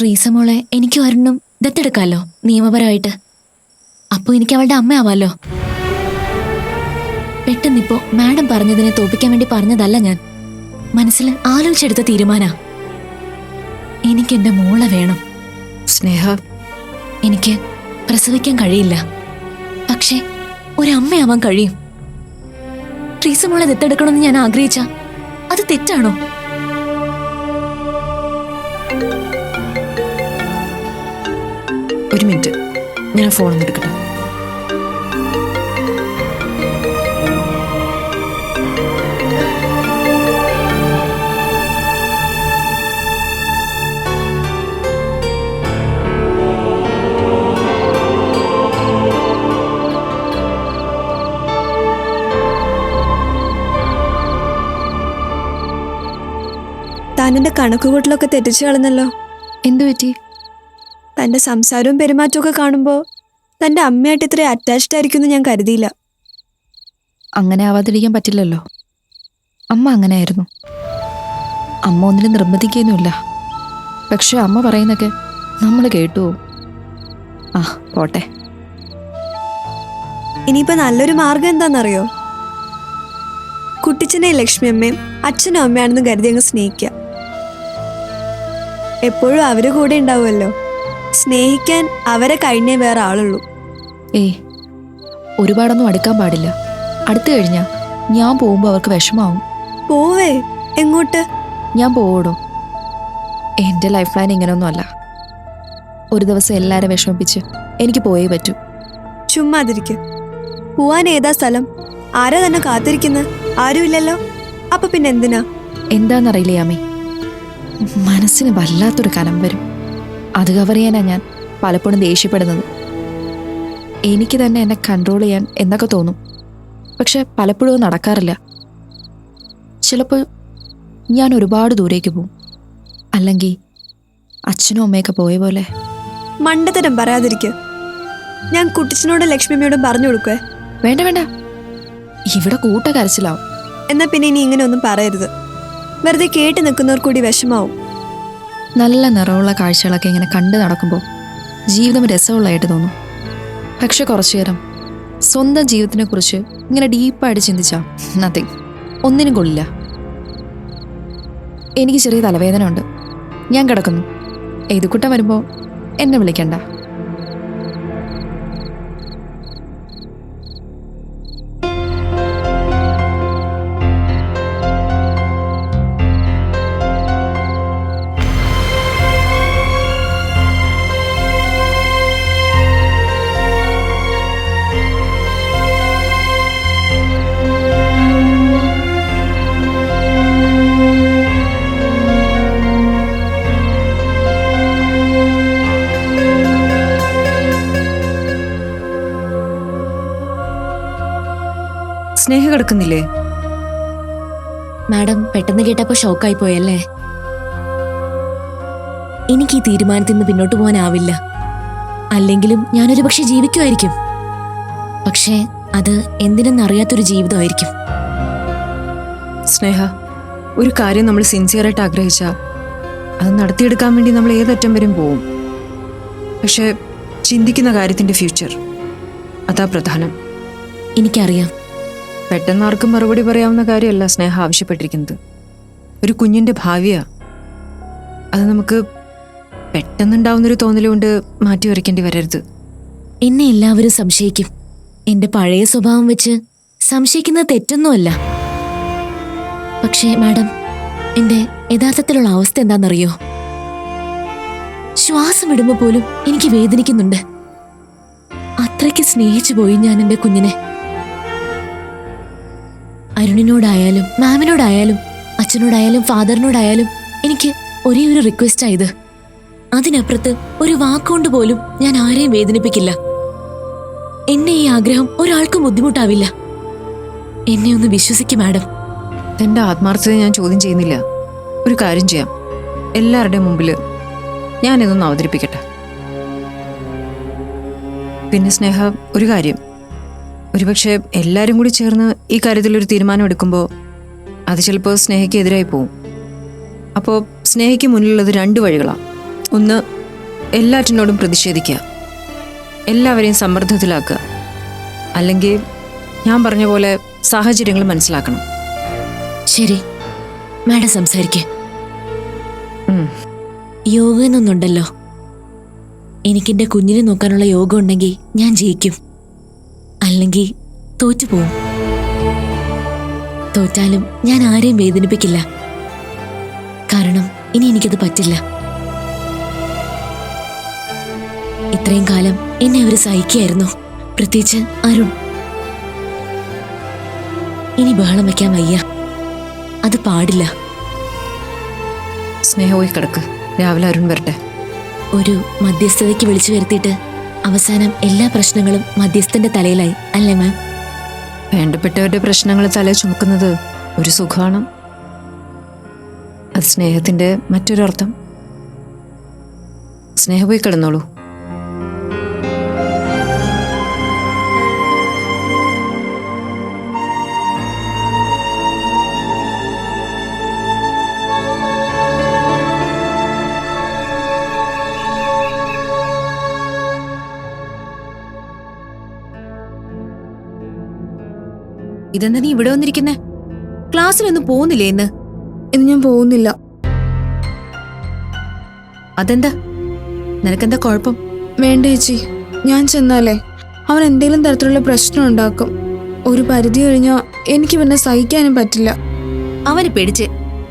ട്രീസ മോളെ എനിക്ക് ഒരെണ്ണം ദത്തെടുക്കാമല്ലോ നിയമപരമായിട്ട്. അപ്പൊ എനിക്ക് അവളുടെ അമ്മയാവാലോ. പെട്ടെന്നിപ്പോ മാഡം പറഞ്ഞതിനെ തോപ്പിക്കാൻ വേണ്ടി പറഞ്ഞതല്ല ഞാൻ. മനസ്സിൽ ആലോചിച്ചെടുത്ത തീരുമാനാ. എനിക്ക് എന്റെ മോളെ വേണം. സ്നേഹ. എനിക്ക് പ്രസവിക്കാൻ കഴിയില്ല. പക്ഷേ ഒരമ്മയാവാൻ കഴിയും. ട്രീസ മോളെ ദത്തെടുക്കണമെന്ന് ഞാൻ ആഗ്രഹിച്ച. അത് തെറ്റാണോ? മിനിറ്റ്. ഞാൻ ഫോൺ ഒന്ന് എടുക്കട്ടെ. താൻ എന്റെ കണക്കുകൂട്ടലൊക്കെ തെറ്റിച്ചു കളഞ്ഞല്ലോ. എന്തു പറ്റി? തന്റെ സംസാരവും പെരുമാറ്റവും കാണുമ്പോൾ തന്റെ തന്റെ അമ്മയായിട്ട് ഇത്ര അറ്റാച്ച്ഡ് ആയിരിക്കും എന്ന് ഞാൻ കരുതിയില്ല. അങ്ങനെ ആവാതിരിക്കാൻ പറ്റില്ലല്ലോ. അമ്മ അങ്ങനെ ആയിരുന്നു അമ്മ ഒന്നിനും നിർബന്ധിക്കുകയൊന്നുമില്ല. പക്ഷെ അമ്മ പറയുന്നൊക്കെ നമ്മൾ കേട്ടു. ആ പോട്ടെ. ഇനിയിപ്പോ നല്ലൊരു മാർഗം എന്താണെന്നറിയോ? കുട്ടിച്ചനെ ലക്ഷ്മി അമ്മയും അച്ഛനും അമ്മയാണെന്ന് കരുതി അങ്ങ് സ്നേഹിക്കുക എപ്പോഴും അവർ കൂടെ ഉണ്ടാവുമല്ലോ. സ്നേഹിക്കാൻ അവരെ കഴിഞ്ഞേ വേറെ ആളുള്ളൂ. ഏയ് ഒരുപാടൊന്നും അടുക്കാൻ പാടില്ല. അടുത്തു കഴിഞ്ഞാ ഞാൻ പോകുമ്പോൾ അവർക്ക് വിഷമാവും. പോവേ എങ്ങോട്ട്? ഞാൻ പോവോടോ? എന്റെ ലൈഫ് പ്ലാൻ ഇങ്ങനെയൊന്നുമല്ല ഒരു ദിവസം എല്ലാരും വിഷമിപ്പിച്ച് എനിക്ക് പോയേ പറ്റൂ. ചുമ്മാതിരിക്ക. പോവാൻ ഏതാ സ്ഥലം? ആരാ തന്നെ കാത്തിരിക്കുന്നത് ആരുമില്ലല്ലോ അപ്പൊ പിന്നെ എന്തിനാ? എന്താണെന്നറിയില്ല യാമി. മനസ്സിന് വല്ലാത്തൊരു കലം വരും. അത് കവർ ചെയ്യാനാണ് ഞാൻ. പലപ്പോഴും ദേഷ്യപ്പെടുന്നത്. എനിക്ക് തന്നെ എന്നെ കൺട്രോൾ ചെയ്യാൻ എന്നൊക്കെ തോന്നും. പക്ഷെ പലപ്പോഴും അത് നടക്കാറില്ല. ചിലപ്പോൾ ഞാൻ ഒരുപാട് ദൂരേക്ക് പോകും. അല്ലെങ്കിൽ അച്ഛനും അമ്മയൊക്കെ പോയ പോലെ. മണ്ടത്തരം പറയാതിരിക്കുക ഞാൻ കുട്ടിച്ചനോടും ലക്ഷ്മിയോടും പറഞ്ഞു കൊടുക്കേ വേണ്ട വേണ്ട. ഇവിടെ കൂട്ട കരച്ചിലാവും. എന്നാ പിന്നെ ഇനി ഇങ്ങനെ ഒന്നും പറയരുത്. വെറുതെ കേട്ട് നിൽക്കുന്നവർ കൂടി വിഷമാവും. നല്ല നിറമുള്ള കാഴ്ചകളൊക്കെ ഇങ്ങനെ കണ്ടു നടക്കുമ്പോൾ ജീവിതം രസമുള്ളതായിട്ട് തോന്നും. പക്ഷെ കുറച്ചു നേരം സ്വന്തം ജീവിതത്തിനെക്കുറിച്ച് ഇങ്ങനെ ഡീപ്പായിട്ട് ചിന്തിച്ചാൽ നത്തിങ് ഒന്നിനും കൊള്ളില്ല. എനിക്ക് ചെറിയ തലവേദന ഉണ്ട് ഞാൻ കിടക്കുന്നു. എഴുതുക്കുട്ടം വരുമ്പോൾ എന്നെ വിളിക്കണ്ട. സ്നേഹ കിടക്കുന്നില്ലേ? മാഡം പെട്ടെന്ന് കേട്ടപ്പോ ഷോക്കായി പോയല്ലേ? എനിക്ക് ഈ തീരുമാനത്തിൽ നിന്ന് പിന്നോട്ട് പോകാനാവില്ല. അല്ലെങ്കിലും ഞാനൊരു പക്ഷെ ജീവിക്കുമായിരിക്കും. പക്ഷേ അത് എന്തിനെന്നറിയാത്തൊരു ജീവിതമായിരിക്കും. സ്നേഹ ഒരു കാര്യം നമ്മൾ സിൻസിയറായിട്ട് ആഗ്രഹിച്ച അത് നടത്തിയെടുക്കാൻ വേണ്ടി നമ്മൾ ഏതറ്റം വരെയും പോവും. പക്ഷേ ചിന്തിക്കുന്ന കാര്യത്തിന്റെ ഫ്യൂച്ചർ. അതാ പ്രധാനം. എനിക്കറിയാം. പെട്ടെന്ന് ആർക്കും മറുപടി പറയാവുന്ന കാര്യമല്ല സ്നേഹ ആവശ്യപ്പെട്ടിരിക്കുന്നത്. ഒരു കുഞ്ഞിന്റെ ഭാവിയാ. അത് നമുക്ക് പെട്ടെന്നുണ്ടാവുന്നൊരു തോന്നലുകൊണ്ട് മാറ്റി വരയ്ക്കേണ്ടി വരരുത്. എന്നെ എല്ലാവരും സംശയിക്കും. എന്റെ പഴയ സ്വഭാവം വെച്ച് സംശയിക്കുന്നത് തെറ്റൊന്നുമല്ല. പക്ഷേ മാഡം എന്റെ യഥാർത്ഥത്തിലുള്ള അവസ്ഥ എന്താണെന്നറിയോ? ശ്വാസം ഇടുമ്പോൾ പോലും എനിക്ക് വേദനിക്കുന്നുണ്ട്. അത്രയ്ക്ക് സ്നേഹിച്ചു പോയി ഞാൻ എന്റെ കുഞ്ഞിനെ. അരുണിനോടായാലും മാമിനോടായാലും അച്ഛനോടായാലും ഫാദറിനോടായാലും എനിക്ക് ഒരേ ഒരു റിക്വസ്റ്റ് ആയത് അതിനപ്പുറത്ത് ഒരു വാക്കുകൊണ്ട് പോലും ഞാൻ ആരെയും വേദനിപ്പിക്കില്ല. എന്നെ ഈ ആഗ്രഹം ഒരാൾക്കും ബുദ്ധിമുട്ടാവില്ല. എന്നെ ഒന്ന് വിശ്വസിക്കും മാഡം. എന്റെ ആത്മാർത്ഥത ഞാൻ ചോദ്യം ചെയ്യുന്നില്ല. ഒരു കാര്യം ചെയ്യാം. എല്ലാവരുടെയും മുമ്പിൽ ഞാനിതൊന്ന് അവതരിപ്പിക്കട്ടെ. പിന്നെ സ്നേഹ ഒരു കാര്യം. ഒരുപക്ഷെ എല്ലാവരും കൂടി ചേർന്ന് ഈ കാര്യത്തിൽ ഒരു തീരുമാനം എടുക്കുമ്പോൾ അത് ചിലപ്പോൾ സ്നേഹയ്ക്ക് എതിരായി പോവും. അപ്പോൾ സ്നേഹയ്ക്ക് മുന്നിലുള്ളത് രണ്ട് വഴികളാണ് ഒന്ന് എല്ലാറ്റിനോടും പ്രതിഷേധിക്കുക. എല്ലാവരെയും സമ്മർദ്ദത്തിലാക്കുക. അല്ലെങ്കിൽ ഞാൻ പറഞ്ഞ പോലെ സാഹചര്യങ്ങൾ മനസ്സിലാക്കണം. ശരി. മാഡം സംസാരിക്കേ. യോഗ എന്നൊന്നുണ്ടല്ലോ. എനിക്കെന്റെ കുഞ്ഞിനെ നോക്കാനുള്ള യോഗം ഉണ്ടെങ്കിൽ ഞാൻ ജയിക്കും. അല്ലെങ്കിൽ തോറ്റുപോകും തോറ്റാലും ഞാൻ ആരെയും വേദനിപ്പിക്കില്ല. കാരണം ഇനി എനിക്കത് പറ്റില്ല. ഇത്രയും കാലം എന്നെ അവർ സഹിക്കായിരുന്നു പ്രത്യേകിച്ച് അരുൺ. ഇനി ബഹളം വയ്ക്കാൻ വയ്യ. അത് പാടില്ല. സ്നേഹമായി കിടക്ക്. രാവിലെ അരുൺ വരട്ടെ. ഒരു മധ്യസ്ഥതയ്ക്ക് വിളിച്ചു വരുത്തിയിട്ട് അവസാനം എല്ലാ പ്രശ്നങ്ങളും മധ്യസ്ഥന്റെ തലയിലായി അല്ലേ മാം? വേണ്ടപ്പെട്ടവരുടെ പ്രശ്നങ്ങൾ തല ചുമക്കുന്നത് ഒരു സുഖമാണ്. അത് സ്നേഹത്തിന്റെ മറ്റൊരർത്ഥം. സ്നേഹ പോയി കിടന്നോളൂ. ഇതെന്താ നീ ഇവിടെ വന്നിരിക്കുന്നെ? ക്ലാസ്സിലൊന്നും പോകുന്നില്ലേ ഇന്ന്? ഇന്ന് ഞാൻ പോകുന്നില്ല. അതെന്താ? നിനക്കെന്താ കുഴപ്പം? വേണ്ട ചേച്ചി ഞാൻ ചെന്നാലേ. അവൻ എന്തെങ്കിലും തരത്തിലുള്ള പ്രശ്നം ഉണ്ടാക്കും. ഒരു പരിധി കഴിഞ്ഞാൽ എനിക്ക് പിന്നെ സഹിക്കാനും പറ്റില്ല. അവന് പേടിച്ച്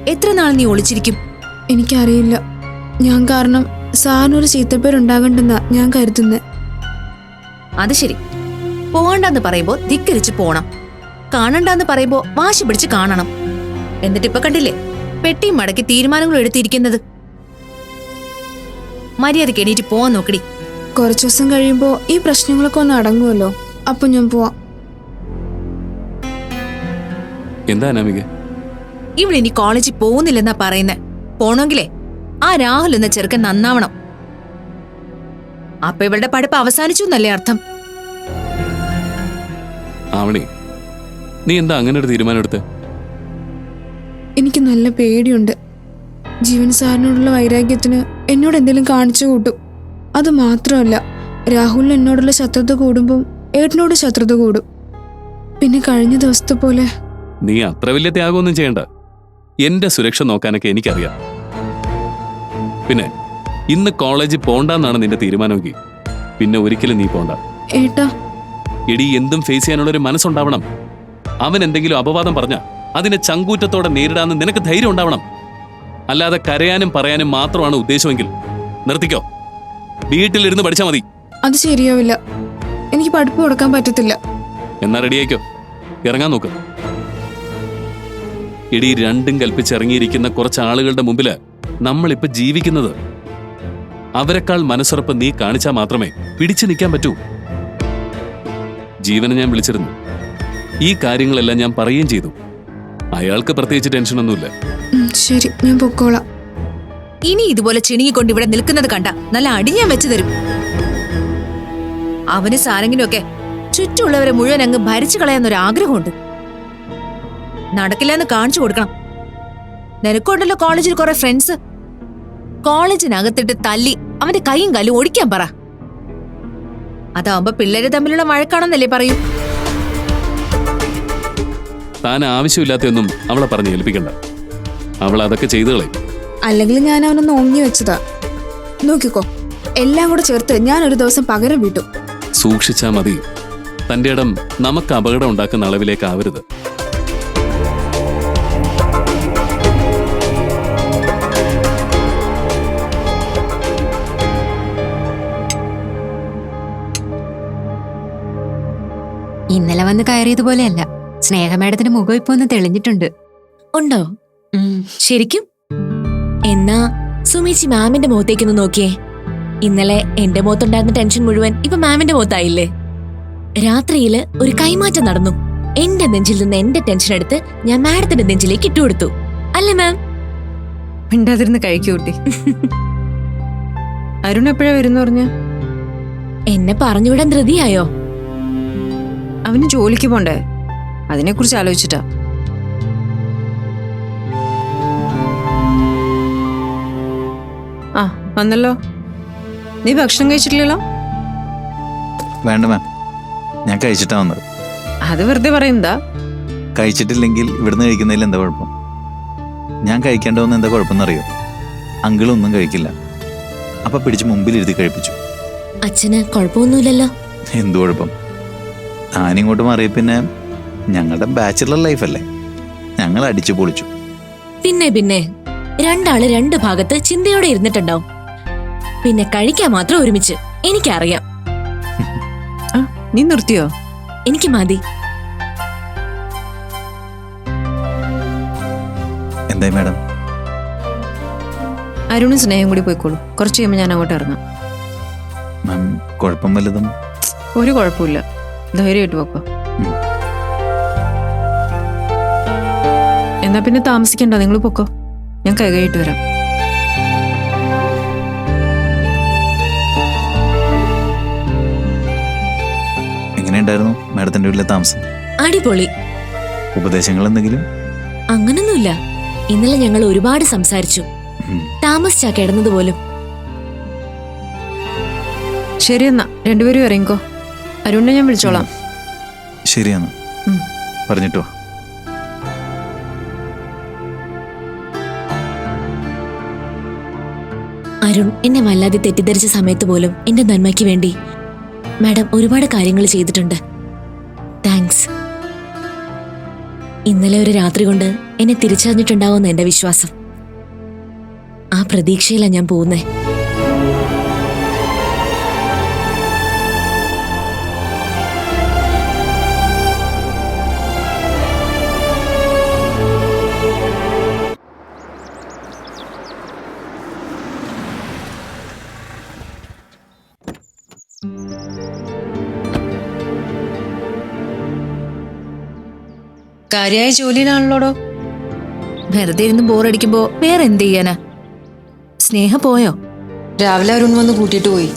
എത്ര നാൾ നീ ഒളിച്ചിരിക്കും? എനിക്കറിയില്ല. ഞാൻ കാരണം സാറിനൊരു ചീത്തപ്പേരുണ്ടാകണ്ടെന്നാ ഞാൻ കരുതുന്നത് അത് ശരി. പോകണ്ടെന്ന് പറയുമ്പോൾ ധിക്കരിച്ച് പോണം. കാണണ്ടെന്ന് പറയുമ്പോ വാശി പിടിച്ച് കാണണം. എന്നിട്ട് ഇപ്പൊ കണ്ടില്ലേ? പെട്ടിയും മടക്കി തീരുമാനങ്ങൾ എടുത്തിരിക്കുന്നത്. മര്യാദയ്ക്ക് എണീറ്റ് പോവാൻ നോക്കടി. കുറച്ചു ദിവസം കഴിയുമ്പോ ഈ പ്രശ്നങ്ങളൊക്കെ ഒന്ന് അടങ്ങുമല്ലോ അപ്പൊ ഞാൻ പോവാം. എന്താ അനാമിക? ഇവിടെ ഇനി കോളേജിൽ പോകുന്നില്ലെന്നാ പറയുന്നേ. പോണെങ്കിലേ ആ രാഹുൽ എന്ന ചെറുക്കൻ നന്നാവണം. അപ്പൊ ഇവളുടെ പഠിപ്പ് അവസാനിച്ചു എന്നല്ലേ അർത്ഥം? ആവണി. നീ എന്താ അങ്ങനെ ഒരു തീരുമാനം എടുത്ത്? എനിക്ക് നല്ല പേടിയുണ്ട്. ജീവൻ സാറിനോടുള്ള വൈരാഗ്യത്തിന് എന്നോട് എന്തെങ്കിലും കാണിച്ചു കൂട്ടും. അത് മാത്രമല്ല രാഹുലിന് എന്നോടുള്ള ശത്രുത കൂടുമ്പം ഏട്ടനോട് ശത്രുത കൂടും. പിന്നെ കഴിഞ്ഞ ദിവസത്തെ പോലെ നീ അത്ര വലിയ ത്യാഗമൊന്നും ചെയ്യണ്ട. എന്റെ സുരക്ഷ നോക്കാനൊക്കെ എനിക്കറിയാം. പിന്നെ ഇന്ന് കോളേജിൽ പോണ്ടെന്നാണ് നിന്റെ തീരുമാനമെങ്കിൽ പിന്നെ ഒരിക്കലും നീ പോണ്ട. ഏട്ടാ. എടി എന്തും ഫേസ് ചെയ്യാനുള്ള ഒരു മനസ്സുണ്ടാവണം. അവൻ എന്തെങ്കിലും അപവാദം പറഞ്ഞ അതിനെ ചങ്കൂറ്റത്തോടെ നേരിടാന്ന് നിനക്ക് ധൈര്യം ഉണ്ടാവണം. അല്ലാതെ കരയാനും പറയാനും മാത്രമാണ് ഉദ്ദേശമെങ്കിൽ നിർത്തിക്കോ. വീട്ടിലിരുന്ന് പഠിച്ചാൽ മതി. അത് ശരിയാവില്ല. എനിക്ക് പഠിപ്പ് കൊടുക്കാൻ പറ്റത്തില്ല. എന്നാ റെഡിയായിക്കോ. ഇറങ്ങാൻ നോക്ക്. ഇടി രണ്ടും കൽപ്പിച്ചിറങ്ങിയിരിക്കുന്ന കുറച്ച് ആളുകളുടെ മുമ്പിൽ നമ്മളിപ്പോ ജീവിക്കുന്നത്. അവരെക്കാൾ മനസ്സുറപ്പ് നീ കാണിച്ചാൽ മാത്രമേ പിടിച്ചു നിൽക്കാൻ പറ്റൂ. ജീവനെ ഞാൻ വിളിച്ചിരുന്നു. ഈ കാര്യങ്ങളെല്ലാം ഞാൻ പറയുകയും ചെയ്തു. അയാൾക്ക് പ്രത്യേകിച്ച് ടെൻഷനൊന്നുമില്ല. ശരി ഞാൻ പൊക്കോളാം. ഇനി ഇതുപോലെ ചിണുങ്ങിക്കൊണ്ട് ഇവിടെ നിൽക്കുന്നത് കണ്ട നല്ല അടി ഞാൻ വെച്ചു തരും. അവന് സാരെങ്കിലുമൊക്കെ ചുറ്റുമുള്ളവരെ മുഴുവൻ അങ്ങ് ഭരിച്ചു കളയാന്നൊരു ആഗ്രഹമുണ്ട്. നടക്കില്ല എന്ന് കാണിച്ചു കൊടുക്കണം. നിനക്കുണ്ടല്ലോ കോളേജിൽ കുറെ ഫ്രണ്ട്സ് കോളേജിനകത്തിട്ട് തല്ലി അവന്റെ കൈയും കാലും ഓടിക്കാൻ പറ. അതാവുമ്പോ പിള്ളേര് തമ്മിലുള്ള വഴക്കാണെന്നല്ലേ പറയൂ. താൻ ആവശ്യമില്ലാത്തൊന്നും അവളെ പറഞ്ഞ് ഏൽപ്പിക്കണ്ട. അവൾ അതൊക്കെ ചെയ്തു കളയും. അല്ലെങ്കിൽ ഞാൻ അവനൊന്ന് ഓങ്ങി വെച്ചതാ. നോക്കിക്കോ എല്ലാം കൂടെ ചേർത്ത് ഞാൻ ഒരു ദിവസം പകരം വിട്ടു. സൂക്ഷിച്ചാ മതി. തന്റെ ഇടം നമുക്ക് അപകടം ഉണ്ടാക്കുന്ന അളവിലേക്ക് ആവരുത്. ഇന്നലെ വന്ന് കയറിയതുപോലെയല്ല. സ്നേഹമേടത്തിന്റെ മുഖം ഇപ്പൊ ഒന്ന് തെളിഞ്ഞിട്ടുണ്ട്. ഉണ്ടോ? ശരിക്കും? എന്നാ സുമേച്ചി മാമിന്റെ മുഖത്തേക്കൊന്ന് നോക്കിയേ. ഇന്നലെ എന്റെ മുഖത്തുണ്ടായിരുന്ന ടെൻഷൻ മുഴുവൻ ഇപ്പൊ മാമിന്റെ മുഖത്തായില്ലേ? രാത്രിയിൽ ഒരു കൈമാറ്റം നടന്നു. എന്റെ നെഞ്ചിൽ നിന്ന് എന്റെ ടെൻഷൻ എടുത്ത് ഞാൻ മാഡത്തിന്റെ നെഞ്ചിലേക്ക് ഇട്ടുകൊടുത്തു അല്ലേ മാം? മിണ്ടാതിരുന്ന് കഴിക്കൂട്ടി അരുൺ എപ്പോഴാ വരുന്നു പറഞ്ഞ? എന്നെ പറഞ്ഞുവിടാൻ ധൃതിയായോ? അവന് ജോലിക്ക് പോണ്ടേ? അതിനെക്കുറിച്ച് ആലോചിച്ചിട്ടാ. ആ വന്നല്ലോ. നീ ഭക്ഷണം കഴിച്ചിട്ടില്ലല്ലോ? വേണ്ട മാം. ഞാൻ കഴിച്ചിട്ടാ വന്നത്. അത് വെറുതെ പറയുന്നതാ. കഴിച്ചിട്ടില്ലെങ്കിൽ ഇവിടുന്ന് കഴിക്കുന്നതിൽ എന്താ കുഴപ്പം? ഞാൻ കഴിക്കേണ്ടതെന്ന് എന്താ കുഴപ്പമെന്നറിയോ? അങ്കിളൊന്നും കഴിക്കില്ല. അപ്പൊ പിടിച്ച് മുമ്പിൽ എഴുതി കഴിപ്പിച്ചു. അച്ഛന് കുഴപ്പമൊന്നുമില്ലല്ലോ. എന്തു കുഴപ്പം? താനിങ്ങോട്ട് മാറിയ പിന്നെ ഞങ്ങളുടെ ബാച്ചിലർ ലൈഫല്ലേ ഞങ്ങൾ അടിച്ചു പൊളിച്ചു. പിന്നെ പിന്നെ. രണ്ടാൾ രണ്ട് ഭാഗത്ത് ചിന്തയോടെ ഇരുന്നിട്ടുണ്ടാവും. പിന്നെ കഴിക്കാൻ മാത്രം ഒരുമിച്ച്. എനിക്കറിയാം. ആ നീ നിർത്തിയോ? എനിക്ക് മതി. എന്തായി മാഡം? അരുണും സ്നേഹം കൂടി പോയിക്കോളൂ. കുറച്ച് കഴിയുമ്പോൾ ഞാൻ അങ്ങോട്ട് ഇറങ്ങാം. മാം കുഴപ്പം വല്ലതും ഒരു കുഴപ്പമില്ല. ധൈര്യമായിട്ട് പോക്കോ. എന്നാ പിന്നെ താമസിക്കണ്ട നിങ്ങൾ പൊക്കോ. ഞാൻ കൈകയിട്ട് വരാം. എങ്ങനെയുണ്ടായിരുന്നു മാഡത്തിന്റെ വീട്ടിലെ താമസം? അടിപൊളി. ഉപദേശങ്ങൾ എന്തെങ്കിലും അങ്ങനൊന്നുമില്ല. ഇന്നലെ ഞങ്ങൾ ഒരുപാട് സംസാരിച്ചു. താമസിച്ചാ കിടന്നത് പോലും. ശരി എന്നാ രണ്ടുപേരും ഇറങ്ങിക്കോ. അരുണിനെ ഞാൻ വിളിച്ചോളാം. ശരിയെന്നാ. പറഞ്ഞിട്ടോ അരുൺ എന്നെ വല്ലാതെ തെറ്റിദ്ധരിച്ച സമയത്ത് പോലും എന്റെ നന്മയ്ക്ക് വേണ്ടി മാഡം ഒരുപാട് കാര്യങ്ങൾ ചെയ്തിട്ടുണ്ട്. താങ്ക്സ്. ഇന്നലെ ഒരു രാത്രി കൊണ്ട് എന്നെ തിരിച്ചറിഞ്ഞിട്ടുണ്ടാവുമെന്ന് എന്റെ വിശ്വാസം. ആ പ്രതീക്ഷയിലാണ് ഞാൻ പോകുന്നേ. കാര്യമായ ജോലിയിലാണല്ലോടോ? വെറുതെ ഇരുന്ന് ബോറടിക്കുമ്പോ വേറെ എന്ത് ചെയ്യാനാ? സ്നേഹ പോയോ? രാവിലെ അരുൺ വന്ന് കൂട്ടിയിട്ട് പോയി.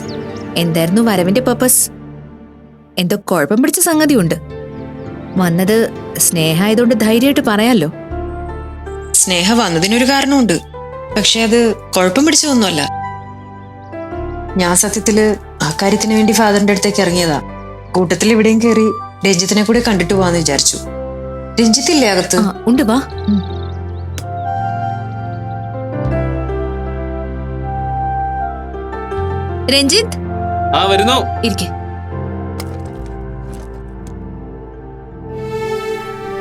എന്തായിരുന്നു വരവിന്റെ പർപ്പസ് എന്തോ കുഴപ്പം പിടിച്ച സംഗതിയുണ്ട്. വന്നത് സ്നേഹ ആയതുകൊണ്ട് ധൈര്യമായിട്ട് പറയാലോ? സ്നേഹ വന്നതിനൊരു കാരണമുണ്ട്. പക്ഷെ അത് കുഴപ്പം പിടിച്ചതൊന്നുമല്ല. ഞാൻ സത്യത്തിൽ ആ കാര്യത്തിന് വേണ്ടി ഫാദറിന്റെ അടുത്തേക്ക് ഇറങ്ങിയതാ. കൂട്ടത്തിൽ ഇവിടെയും കയറി രഞ്ജിത്തിനെ കൂടെ കണ്ടിട്ട് പോവാന്ന് വിചാരിച്ചു. രഞ്ജിത്തില്ലേ അകത്ത്? ആ ഉണ്ട് വാ. ഉം. രഞ്ജിത്ത്? ആ വരുന്നു. ഇരിക്കെ.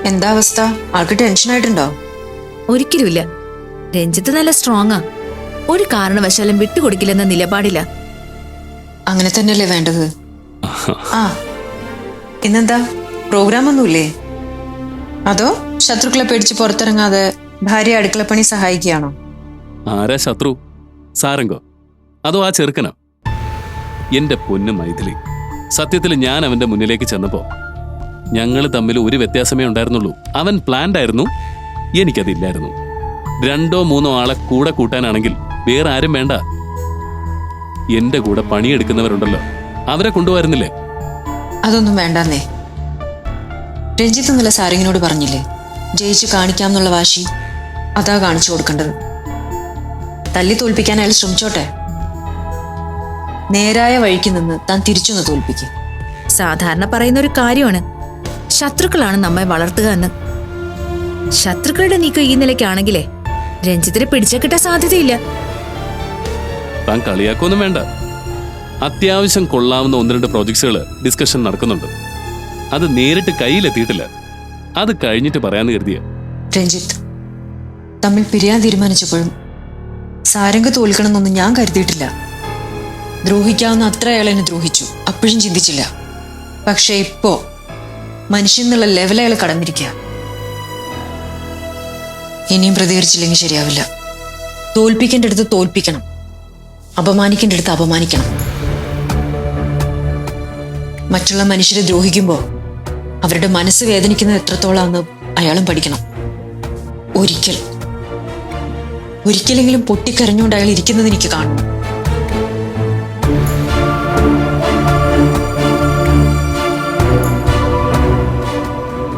എന്താ അവസ്ഥ? ആൾക്ക് ടെൻഷൻ ആയിട്ടുണ്ടോ? ഒരിക്കലുമില്ല. രഞ്ജിത്ത് നല്ല സ്ട്രോങ്ങാ ഒരു കാരണവശാലും വിട്ടുകൊടുക്കില്ലെന്ന നിലപാടില്ല അങ്ങനെ തന്നെയല്ലേ വേണ്ടത്? ആ ഇന്നെന്താ? പ്രോഗ്രാം ഒന്നുമില്ലേ? അതോ ശത്രുക്കളെ പേടിച്ച് പുറത്തിറങ്ങാതെ ഭാര്യ അടുക്കളപ്പണി സഹായിക്കുകയാണോ? ആരാ ശത്രു? സാരംഗോ അതോ ആ ചെറുക്കനോ? എന്റെ പൊന്നു മൈഥിലി സത്യത്തിൽ ഞാൻ അവന്റെ മുന്നിലേക്ക് ചെന്നപ്പോ ഞങ്ങൾ തമ്മിൽ ഒരു വ്യത്യാസമേ ഉണ്ടായിരുന്നുള്ളൂ. അവൻ പ്ലാൻഡ് ആയിരുന്നു എനിക്കതില്ലായിരുന്നു. രണ്ടോ മൂന്നോ ആളെ കൂടെ കൂട്ടാനാണെങ്കിൽ വേറെ ആരും വേണ്ട. എന്റെ കൂടെ പണിയെടുക്കുന്നവരുണ്ടല്ലോ അവരെ കൊണ്ടുവരുന്നില്ലേ? അതൊന്നും വേണ്ടെന്നേ. രഞ്ജിത്ത് ഇന്നലെ സാരംഗിനോട് പറഞ്ഞില്ലേ? ജയിച്ചു കാണിക്കാമെന്നുള്ള വാശി അതാ കാണിച്ചു കൊടുക്കേണ്ടത്. തല്ലി തോൽപ്പിക്കാൻ അയാൾ ശ്രമിച്ചോട്ടെ? നേരായ വഴിക്ക് നിന്ന് താൻ തിരിച്ചൊന്ന് തോൽപ്പിക്കും. സാധാരണ പറയുന്ന ഒരു കാര്യമാണ്. ശത്രുക്കളാണ് നമ്മെ വളർത്തുക എന്ന്. ശത്രുക്കളുടെ നീക്കം ഈ നിലയ്ക്കാണെങ്കിലേ രഞ്ജിത്തിനെ പിടിച്ച കിട്ടാൻ സാധ്യതയില്ല. താൻ കളിയാക്കൊന്നും വേണ്ട. അത്യാവശ്യം കൊള്ളാവുന്ന ഒന്ന് രണ്ട് പ്രോജക്ട്സുകൾ ഡിസ്കഷൻ നടക്കുന്നുണ്ട്. അത് നേരിട്ട് കയ്യിലെത്തിയിട്ടില്ല. അത് കഴിഞ്ഞിട്ട് പറയാന്ന് കരുതിയ. രഞ്ജിത്ത് തമ്മിൽ പിരിയാൻ തീരുമാനിച്ചപ്പോഴും സാരംഗ് തോൽക്കണമെന്നൊന്നും ഞാൻ കരുതിയിട്ടില്ല. ദ്രോഹിക്കാവുന്ന അത്ര അയാൾ എന്നെ ദ്രോഹിച്ചു. അപ്പോഴും ചിന്തിച്ചില്ല. പക്ഷെ ഇപ്പോ മനുഷ്യൻ എന്നുള്ള ലെവൽ അയാൾ കടന്നിരിക്കുക ഇനിയും പ്രതികരിച്ചില്ലെങ്കിൽ ശരിയാവില്ല. തോൽപ്പിക്കേണ്ട അടുത്ത് തോൽപ്പിക്കണം. അപമാനിക്കേണ്ട അടുത്ത് അപമാനിക്കണം. മറ്റുള്ള മനുഷ്യരെ ദ്രോഹിക്കുമ്പോൾ അവരുടെ മനസ്സ് വേദനിക്കുന്നത് എത്രത്തോളാന്ന് അയാളും പഠിക്കണം. ഒരിക്കൽ. ഒരിക്കലെങ്കിലും പൊട്ടിക്കരഞ്ഞുകൊണ്ട് അയാൾ ഇരിക്കുന്നത് എനിക്ക് കാണണം.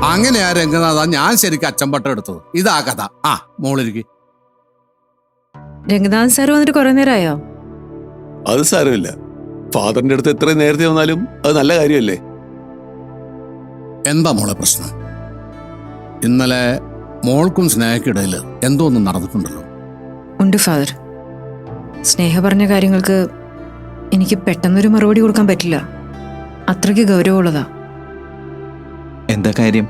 അങ്ങനെയാ രംഗനാഥ ഞാൻ ശരിക്കും അച്ചമ്പട്ടം എടുത്തത്. ഇതാ കഥ. ആ മോളിരിക്കും. രംഗനാഥ് സാർ വന്നിട്ട് കുറെ നേരമായോ അത് സാരമില്ല. ഫാദറിന്റെ അടുത്ത് എത്ര നേരത്തെ വന്നാലും അത് നല്ല കാര്യമല്ലേ? എന്താ മോളെ പ്രശ്നം? ഇന്നലെ മോൾക്കും സ്നേഹക്കിടയിൽ എന്തോ ഒന്നും നടന്നിട്ടുണ്ടല്ലോ. ഉണ്ട് ഫാദർ. സ്നേഹ പറഞ്ഞ കാര്യങ്ങൾക്ക് എനിക്ക് പെട്ടെന്നൊരു മറുപടി കൊടുക്കാൻ പറ്റില്ല. അത്രയ്ക്ക് ഗൗരവമുള്ളതാ. എന്താ കാര്യം?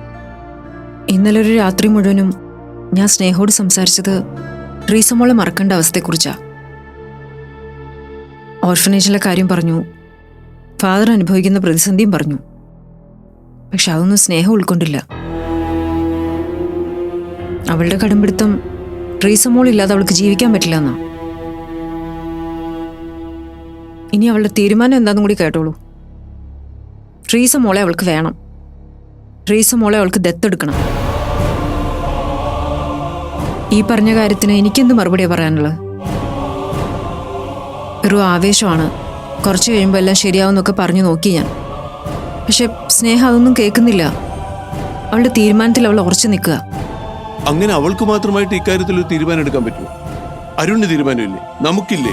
ഇന്നലെ ഒരു രാത്രി മുഴുവനും ഞാൻ സ്നേഹോട് സംസാരിച്ചത് റീസമോളെ മറക്കേണ്ട അവസ്ഥയെക്കുറിച്ചാ. ഓർഫനേജിലെ കാര്യം പറഞ്ഞു. ഫാദർ അനുഭവിക്കുന്ന പ്രതിസന്ധിയും പറഞ്ഞു. പക്ഷെ അതൊന്നും സ്നേഹം ഉൾക്കൊണ്ടില്ല. അവളുടെ കടുംപിടുത്തം ട്രീസമോൾ ഇല്ലാതെ അവൾക്ക് ജീവിക്കാൻ പറ്റില്ല എന്നാ. ഇനി അവളുടെ തീരുമാനം എന്താണെന്നും കൂടി കേട്ടോളൂ. ട്രീസ മോളെ അവൾക്ക് വേണം. ട്രീസ മോളെ അവൾക്ക് ദത്തെടുക്കണം ഈ പറഞ്ഞ കാര്യത്തിന് എനിക്കെന്ത് മറുപടിയാണ് പറയാനുള്ളത്? ഒരു ആവേശമാണ്. കുറച്ച് കഴിയുമ്പോൾ എല്ലാം ശരിയാവുന്നൊക്കെ പറഞ്ഞു നോക്കി ഞാൻ. പക്ഷെ സ്നേഹ അതൊന്നും കേൾക്കുന്നില്ല. അവളുടെ തീരുമാനത്തിൽ അവൾ ഉറച്ചു നിൽക്കുക. അങ്ങനെ അവൾക്ക് മാത്രമായിട്ട് ഇക്കാര്യത്തിൽ ഒരു തീരുമാനം എടുക്കാൻ പറ്റുമോ? അരുണിന് തീരുമാനമില്ലേ? നമുക്കില്ലേ?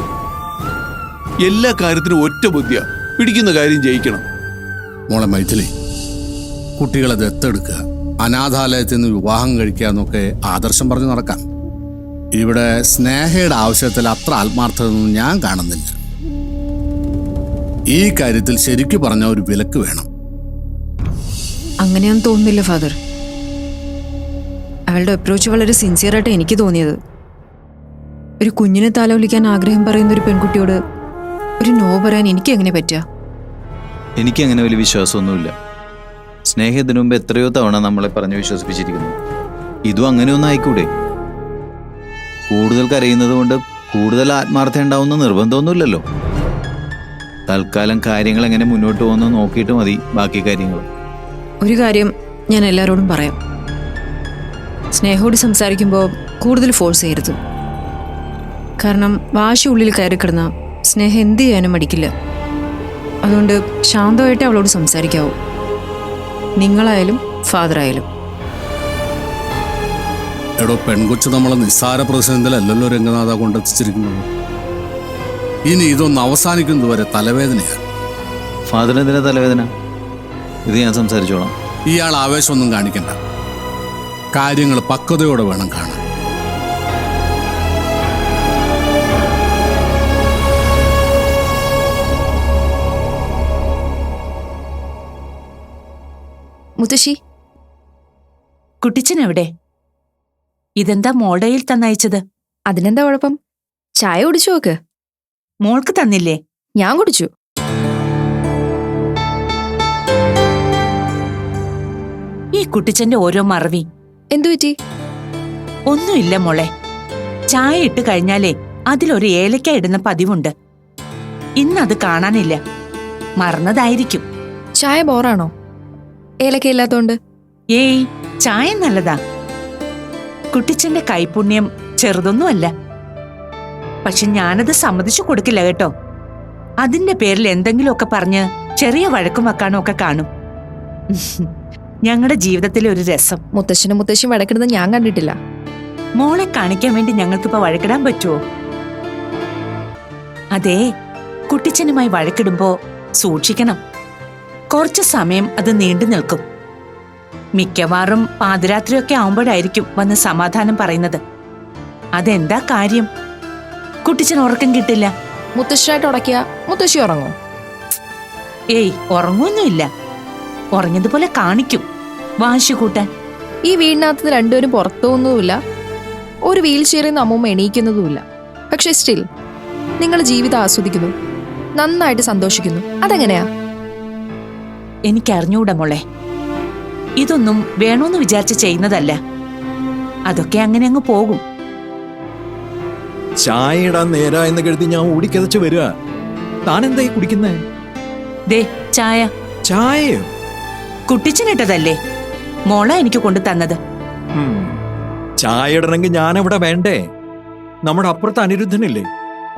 എല്ലാ കാര്യത്തിനും ഒറ്റ ബുദ്ധിയ. പിടിക്കുന്ന കാര്യം ജയിക്കണം. മോളെ മൈഥിലി കുട്ടികളെ ദത്തെടുക്കുക അനാഥാലയത്തിൽ നിന്ന് വിവാഹം കഴിക്കുക എന്നൊക്കെ ആദർശം പറഞ്ഞു നടക്കാം. ഇവിടെ സ്നേഹയുടെ ആവശ്യത്തിൽ അത്ര ആത്മാർത്ഥതയൊന്നും ഞാൻ കാണുന്നില്ല. ഈ കാര്യത്തിൽ ശരിക്കു പറഞ്ഞ ഒരു വിലക്ക് വേണം. അങ്ങനെയൊന്നും തോന്നുന്നില്ല ഫാദർ അവളുടെ അപ്രോച്ച് വളരെ സിൻസിയറായിട്ട് എനിക്ക് തോന്നിയത്. ഒരു കുഞ്ഞിനെ താലോലിക്കാൻ ആഗ്രഹം പറയുന്ന ഒരു പെൺകുട്ടിയോട് ഒരു നോ പറയാൻ എനിക്ക് എങ്ങനെ പറ്റുക എനിക്ക് അങ്ങനെ വലിയ വിശ്വാസമൊന്നുമില്ല. സ്നേഹത്തിന് മുമ്പ് എത്രയോ തവണ നമ്മളെ പറഞ്ഞു വിശ്വസിപ്പിച്ചിരിക്കുന്നു. ഇതും അങ്ങനെ ഒന്നും ആയിക്കൂടെ? കൂടുതൽ കരയുന്നത് കൊണ്ട് കൂടുതൽ ആത്മാർത്ഥ ഉണ്ടാവുന്ന നിർബന്ധമൊന്നുമില്ലല്ലോ. തൽക്കാലം കാര്യങ്ങൾ എങ്ങനെ മുന്നോട്ട് പോകുന്നു നോക്കിയിട്ട് മതി ബാക്കി കാര്യങ്ങൾ. ഒരു കാര്യം ഞാൻ എല്ലാവരോടും പറയാം. സ്നേഹോട് സംസാരിക്കുമ്പോൾ കൂടുതൽ ഫോഴ്സ് ചെയ്യരുത്. കാരണം വാശി ഉള്ളിൽ കയറി കിടന്ന സ്നേഹം എന്ത് ചെയ്യാനും മടിക്കില്ല. അതുകൊണ്ട് ശാന്തമായിട്ട് അവളോട് സംസാരിക്കാവൂ. നിങ്ങളായാലും ഫാദറായാലും. എടോ പെൺകൊച്ചു നമ്മളെ നിസ്സാര പ്രതിസന്ധിയിലല്ലല്ലോ രംഗനാഥ കൊണ്ടെത്തിച്ചിരിക്കുന്നത്. ഇനി ഇതൊന്ന് അവസാനിക്കുന്നതുവരെ തലവേദനയാണ്. ഫാദറിന് എന്തിനാ തലവേദന? ഇത് ഞാൻ സംസാരിച്ചോളാം. ഇയാൾ ആവേശമൊന്നും കാണിക്കണ്ട. കാര്യങ്ങൾ പക്വതയോടെ വേണം കാണാൻ. മുത്തശ്ശി? കുട്ടിച്ചൻ എവിടെ? ഇതെന്താ മോളുടെയിൽ തന്നയച്ചത്? അതിനെന്താ കുഴപ്പം? ചായ കുടിച്ചു നോക്ക് മോൾക്ക് തന്നില്ലേ? ഞാൻ കുടിച്ചു. ഈ കുട്ടിച്ചന്റെ ഓരോ മറവി. എന്തു പറ്റി? ഒന്നുമില്ല മോളെ. ചായ ഇട്ട് കഴിഞ്ഞാലേ അതിലൊരു ഏലക്ക ഇടുന്ന പതിവുണ്ട്. ഇന്നത് കാണാനില്ല. മറന്നതായിരിക്കും. ചായ ബോറാണോ? ഏലക്ക ഇല്ലാത്തോണ്ട്. ഏയ് ചായ നല്ലതാ. കുട്ടിച്ചന്റെ കൈപുണ്യം ചെറുതൊന്നുമല്ല. പക്ഷെ ഞാനത് സമ്മതിച്ചു കൊടുക്കില്ല കേട്ടോ. അതിന്റെ പേരിൽ എന്തെങ്കിലുമൊക്കെ പറഞ്ഞ് ചെറിയ വഴക്കും വെക്കാനും ഒക്കെ കാണും. ഞങ്ങളുടെ ജീവിതത്തിലെ ഒരു രസം. മുത്തശ്ശനും മുത്തശ്ശിയും വഴക്കിടുന്നത് ഞാൻ കണ്ടിട്ടില്ല. മോളെ കാണിക്കാൻ വേണ്ടി ഞങ്ങൾക്കിപ്പോ വഴക്കിടാൻ പറ്റുമോ അതെ കുട്ടിച്ചനുമായി വഴക്കിടുമ്പോ സൂക്ഷിക്കണം. കുറച്ച് സമയം അത് നീണ്ടു നിൽക്കും. മിക്കവാറും പാതിരാത്രിയൊക്കെ ആവുമ്പോഴായിരിക്കും വന്ന് സമാധാനം പറയുന്നത്. അതെന്താ കാര്യം? കുട്ടിച്ചൻ ഉറക്കം കിട്ടില്ല. മുത്തശ്ശനായിട്ട് ഉടക്കിയ മുത്തശ്ശി ഉറങ്ങും. ഏയ് ഉറങ്ങുമൊന്നുമില്ല ഉറങ്ങിയതുപോലെ കാണിക്കും. വാശി കൂട്ടാൻ. ഈ വീടിനകത്ത് രണ്ടുപേരും പുറത്തൊന്നുമില്ല. ഒരു വീൽ ചെയറിൽ നിന്ന് അമ്മൂമ്മ എണീക്കുന്നതുമില്ല. പക്ഷെ സ്റ്റിൽ നിങ്ങൾ ജീവിതം ആസ്വദിക്കുന്നു. നന്നായിട്ട് സന്തോഷിക്കുന്നു. അതെങ്ങനെയാ? എനിക്കറിഞ്ഞൂടാ മോളെ. ഇതൊന്നും വേണോന്ന് വിചാരിച്ച് ചെയ്യുന്നതല്ല. അതൊക്കെ അങ്ങനെ അങ്ങ് പോകും. ചായ ഇടാൻ നേരാ എന്ന് കരുതി ഞാൻ ഓടിക്കതച്ച് വരിക. താൻ എന്തായി കുടിക്കുന്നേ? ദേ ചായ. ചായയോ? കുട്ടിച്ചനിട്ടതല്ലേ? മോള എനിക്ക് കൊണ്ടു തന്നത്. ചായടണെങ്കിൽ ചായ ഇടണമെങ്കിൽ ഞാനവിടെ വേണ്ടേ? നമ്മുടെ അപ്പുറത്ത് അനിരുദ്ധനില്ലേ?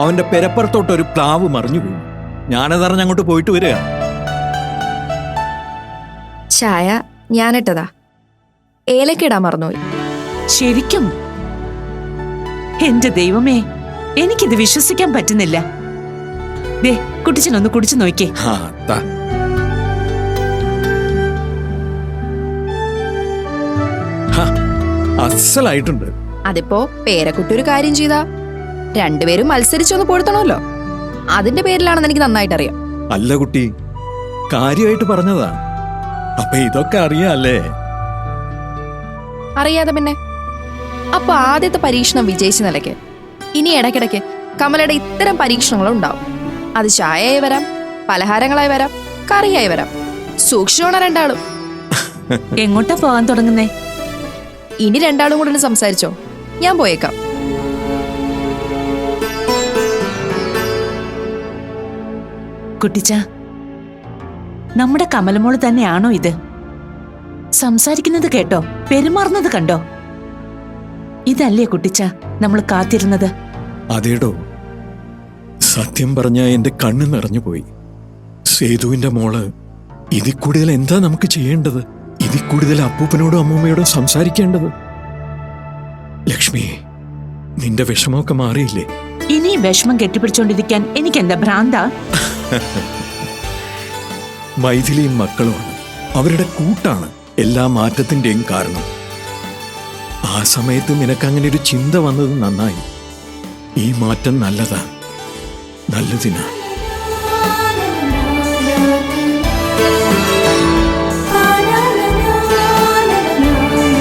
അവന്റെ പെരപ്പുറത്തോട്ട് ഒരു പ്ലാവ് മറിഞ്ഞു വീണു. ഞാനതറിഞ്ഞ് അങ്ങോട്ട് പോയിട്ട് വരിക. ചായ ഞാനിട്ടതാ. ഏലക്ക ഇടാൻ മറന്നുപോയി. ശരിക്കും? എന്റെ ദൈവമേ എനിക്കിത് വിശ്വസിക്കാൻ പറ്റുന്നില്ല. ദേ കുട്ടിച്ചനൊന്ന് കുടിച്ചു നോക്കിയേ. അസ്സലായിട്ടുണ്ട് അതിപ്പോ പേരക്കുട്ടി ഒരു കാര്യം ചെയ്താ. രണ്ടുപേരും മത്സരിച്ചൊന്ന് പൊടുത്തണമല്ലോ അതിന്റെ പേരിലാണെന്ന് എനിക്ക് നന്നായിട്ട് അറിയാം അല്ല കുട്ടി കാര്യമായിട്ട് പറഞ്ഞതാ. അപ്പൊ ഇതൊക്കെ അറിയാല്ലേ? അറിയാതെ പിന്നെ. അപ്പൊ ആദ്യത്തെ പരീക്ഷണം വിജയിച്ച നിലയ്ക്ക്. ഇനി ഇടയ്ക്കിടയ്ക്ക് കമലയുടെ ഇത്തരം പരീക്ഷണങ്ങളും ഉണ്ടാവും. അത് ചായയായി വരാം പലഹാരങ്ങളായി വരാം കറിയായി വരാം. സൂക്ഷിച്ചോണ രണ്ടാളും. എങ്ങോട്ടാ പോകാൻ തുടങ്ങുന്നേ? ഇനി രണ്ടാളും കൂടെ ഒന്ന് സംസാരിച്ചോ. ഞാൻ പോയേക്കാം. കുട്ടിച്ച നമ്മുടെ കമലമോൾ തന്നെയാണോ ഇത്? സംസാരിക്കുന്നത് കേട്ടോ പെരുമാറുന്നത് കണ്ടോ? ഇതല്ലേ കുട്ടിച്ച നമ്മൾ കാത്തിരുന്നത്? അതേടോ സത്യം പറഞ്ഞ എന്റെ കണ്ണ് നിറഞ്ഞുപോയി. സേതുവിന്റെ മോൾ ഇതിൽ കൂടുതൽ എന്താ നമുക്ക് ചെയ്യേണ്ടത്? ഇതിൽ കൂടുതൽ അപ്പൂപ്പനോടും അമ്മൂമ്മയോടും സംസാരിക്കേണ്ടത്? ലക്ഷ്മി നിന്റെ വിഷമമൊക്കെ മാറിയില്ലേ? ഇനി വിഷമം കെട്ടിപ്പിടിച്ചോണ്ടിരിക്കാൻ എനിക്കെന്താ ഭ്രാന്ത? മൈഥിലിയും മക്കളുമാണ് അവരുടെ കൂട്ടാണ് എല്ലാ മാറ്റത്തിന്റെയും കാരണം. ആ സമയത്ത് നിനക്ക് അങ്ങനെ ഒരു ചിന്ത വന്നത് നന്നായി. ഈ മാറ്റം നല്ലതാ. നല്ലതിനാ.